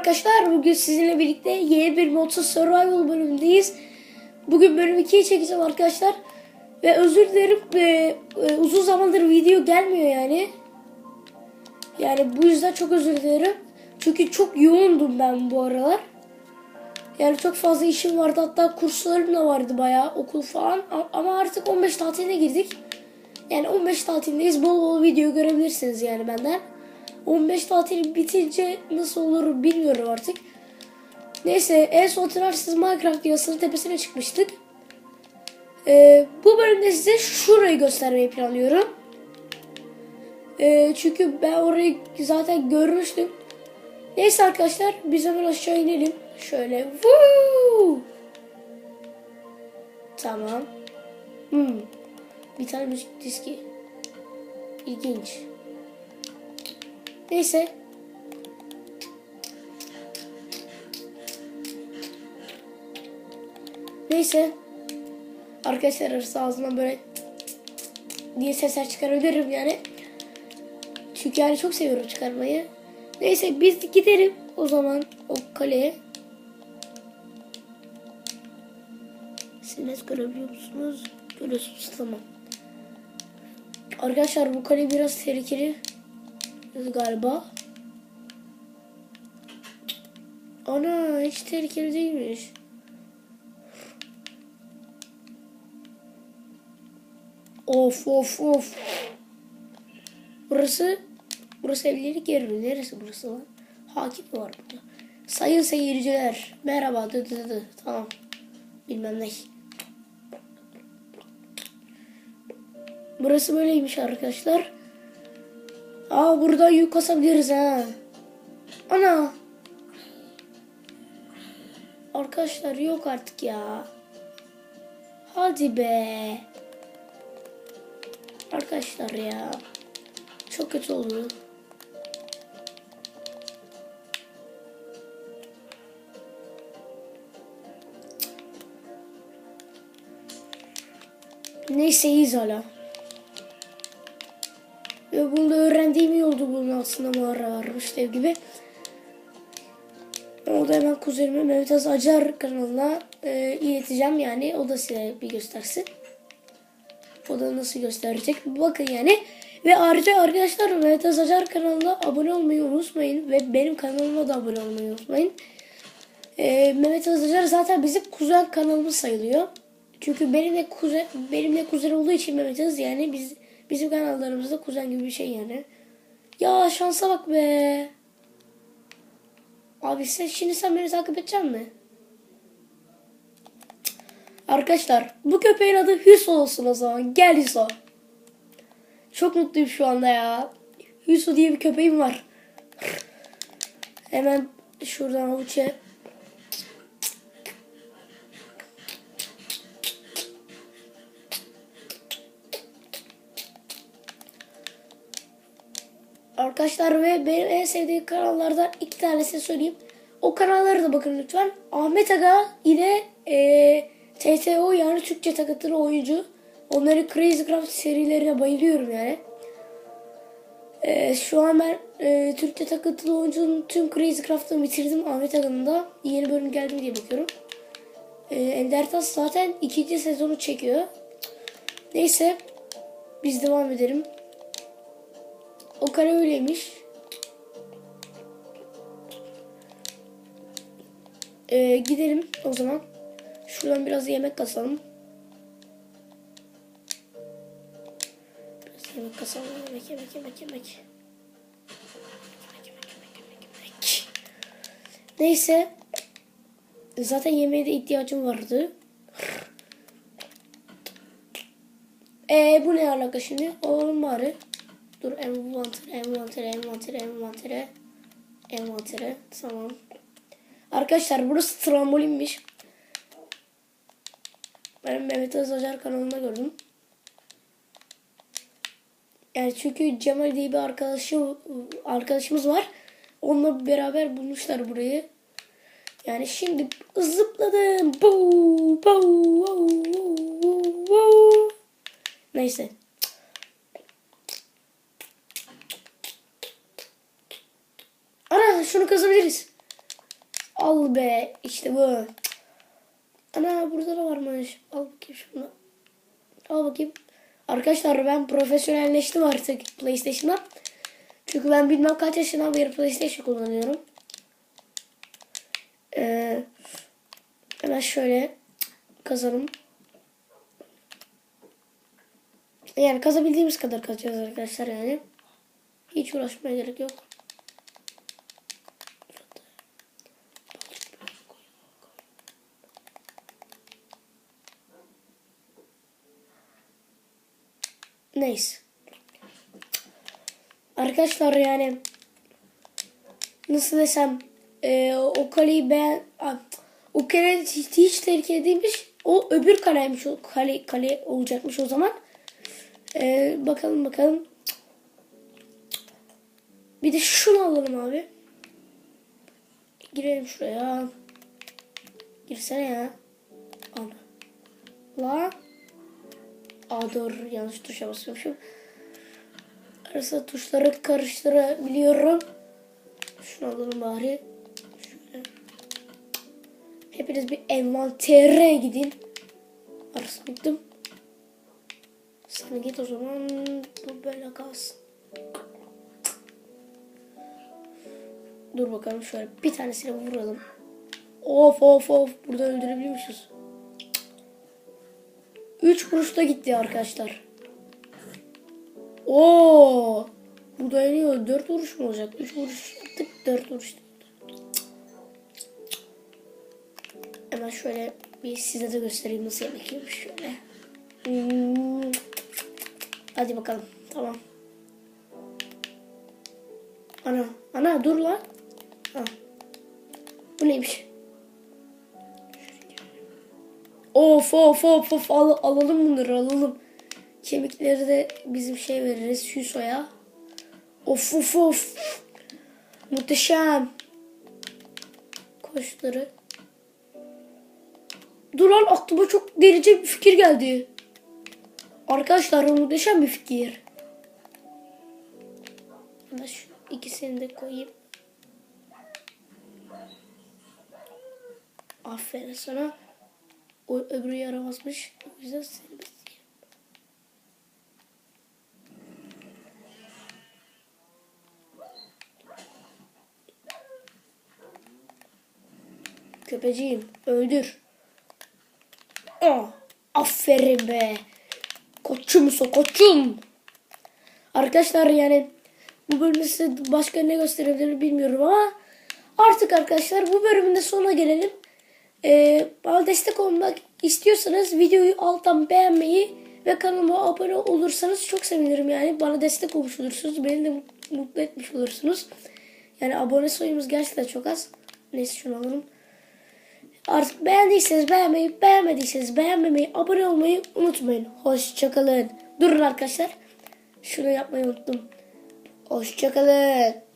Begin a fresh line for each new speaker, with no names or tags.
arkadaşlar. Bugün sizinle birlikte yeni bir Moto Survival bölümündeyiz. Bugün bölüm 2'yi çekeceğim arkadaşlar. Ve özür dilerim e, e, uzun zamandır video gelmiyor yani. Yani bu yüzden çok özür dilerim. Çünkü çok yoğundum ben bu aralar. Yani çok fazla işim vardı. Hatta kurslarım da vardı bayağı okul falan. Ama artık 15 tatiline girdik. Yani 15 tatildeyiz. Bol bol video görebilirsiniz yani benden. 15 tatil bitince nasıl olur bilmiyorum artık. Neyse en son Tınarsız Minecraft yasının tepesine çıkmıştık. Ee, bu bölümde size şurayı göstermeyi planlıyorum. Ee, çünkü ben orayı zaten görmüştüm. Neyse arkadaşlar biz hemen aşağı inelim. Şöyle. Woo! Tamam. Hmm. Bir tane müzik diski. İlginç. Neyse. Neyse. Arkadaşlar arası ağzından böyle diye sesler çıkarabilirim yani. Çünkü yani çok seviyorum çıkarmayı. Neyse biz gidelim o zaman o kaleye. Siz görebiliyor musunuz? Görüyorsunuz tamam. Arkadaşlar bu kale biraz tehlikeli galiba. Ana hiç tehlikeli değilmiş. Of of of. Burası burası evlilik yeri mi? Neresi burası lan? Hakim mi var burada? Sayın seyirciler. Merhaba. Dı dı dı. Tamam. Bilmem ne. Burası böyleymiş arkadaşlar. Aa burada yük kasabiliriz ha. Ana. Arkadaşlar yok artık ya. Hadi be. Arkadaşlar ya. Çok kötü oldu. Neyse iyiyiz hala. Ve bunu da öğrendiğim iyi oldu bunun aslında mağara varmış dev gibi. O da hemen kuzenime Mehmet Az Acar kanalına e, ileteceğim yani. O da size bir göstersin. O da nasıl gösterecek bakın yani. Ve ayrıca arkadaşlar Mehmet Az Acar kanalına abone olmayı unutmayın. Ve benim kanalıma da abone olmayı unutmayın. E, Mehmet Az Acar zaten bizim kuzen kanalımız sayılıyor. Çünkü benimle kuzen, benimle kuzen olduğu için Mehmet Az yani biz bizim kanallarımızda kuzen gibi bir şey yani. Ya şansa bak be. Abi sen şimdi sen beni takip edecek mi? Arkadaşlar bu köpeğin adı Hüso olsun o zaman. Gel Hüso. Çok mutluyum şu anda ya. Hüso diye bir köpeğim var. Hemen şuradan havuça. Arkadaşlar ve benim en sevdiğim kanallardan iki tanesini söyleyeyim. O kanallara da bakın lütfen. Ahmet Aga ile e, TTO yani Türkçe takıntılı oyuncu. Onların Crazy Craft serilerine bayılıyorum yani. E, şu an ben e, Türkçe takıntılı oyuncunun tüm Crazy Craft'ını bitirdim. Ahmet Aga'nın da yeni bölüm geldi diye bakıyorum. E, Ender Tas zaten ikinci sezonu çekiyor. Neyse biz devam edelim. O kare öyleymiş. Ee, gidelim o zaman. Şuradan biraz yemek kasalım. Biraz yemek kasalım. Yemek, yemek, yemek, yemek. Neyse. Zaten yemeğe de ihtiyacım vardı. Ee, bu ne alaka şimdi? Oğlum bari. Dur envantere, envantere, envantere, envantere. Envantere. Tamam. Arkadaşlar burası trambolinmiş. Ben Mehmet Özacar kanalında gördüm. Yani çünkü Cemal diye bir arkadaşı arkadaşımız var. Onunla beraber bulmuşlar burayı. Yani şimdi zıpladım. Boo, boo, boo, boo, boo. Neyse. Ana şunu kazabiliriz. Al be işte bu. Ana burada da varmış. Al bakayım şunu. Al bakayım. Arkadaşlar ben profesyonelleştim artık PlayStation'da. Çünkü ben bilmem kaç yaşından beri PlayStation kullanıyorum. Ee, hemen şöyle kazalım. Yani kazabildiğimiz kadar kazacağız arkadaşlar yani. Hiç uğraşmaya gerek yok. Neyse. Arkadaşlar yani nasıl desem e, o kaleyi ben o kale hiç, hiç tehlikeli değilmiş. O öbür kaleymiş o kale, kale olacakmış o zaman. E, bakalım bakalım. Bir de şunu alalım abi. Girelim şuraya. Girsene ya. Ana. La. Aa doğru yanlış tuşa basıyormuşum. Arası tuşları karıştırabiliyorum. Şunu alalım bari. Şöyle. Hepiniz bir envantere gidin. Arasına gittim. Sen git o zaman. Bu böyle kalsın. Dur bakalım şöyle bir tanesine vuralım. Of of of. Burada öldürebiliyormuşuz. 3 kuruşta gitti arkadaşlar. Oo! Bu dayanıyor. 4 vuruş mu olacak? 3 vuruş yaptık. 4 vuruş. Hemen şöyle bir size de göstereyim nasıl yemek yiyormuş şöyle. Hadi bakalım. Tamam. Ana. Ana dur lan. Ha. Bu neymiş? Of of of of Al, alalım bunları alalım. Kemikleri de bizim şey veririz Hüso'ya. Of of of. Muhteşem. Koşları. Dur lan aklıma çok delice bir fikir geldi. Arkadaşlar muhteşem bir fikir. Hemen şu ikisini de koyayım. Aferin sana. O öbürü yaramazmış. O yüzden seni besleyeyim. Köpeciğim öldür. Oh, aferin be. Koçumsun koçum. Arkadaşlar yani bu bölümde size başka ne gösterebilirim bilmiyorum ama artık arkadaşlar bu bölümün de sonuna gelelim. Ee, bana destek olmak istiyorsanız videoyu alttan beğenmeyi ve kanalıma abone olursanız çok sevinirim yani. Bana destek olmuş olursunuz. Beni de mutlu etmiş olursunuz. Yani abone sayımız gerçekten çok az. Neyse şunu alalım. Artık beğendiyseniz beğenmeyi, beğenmediyseniz beğenmemeyi, abone olmayı unutmayın. Hoşçakalın. Durun arkadaşlar. Şunu yapmayı unuttum. Hoşçakalın.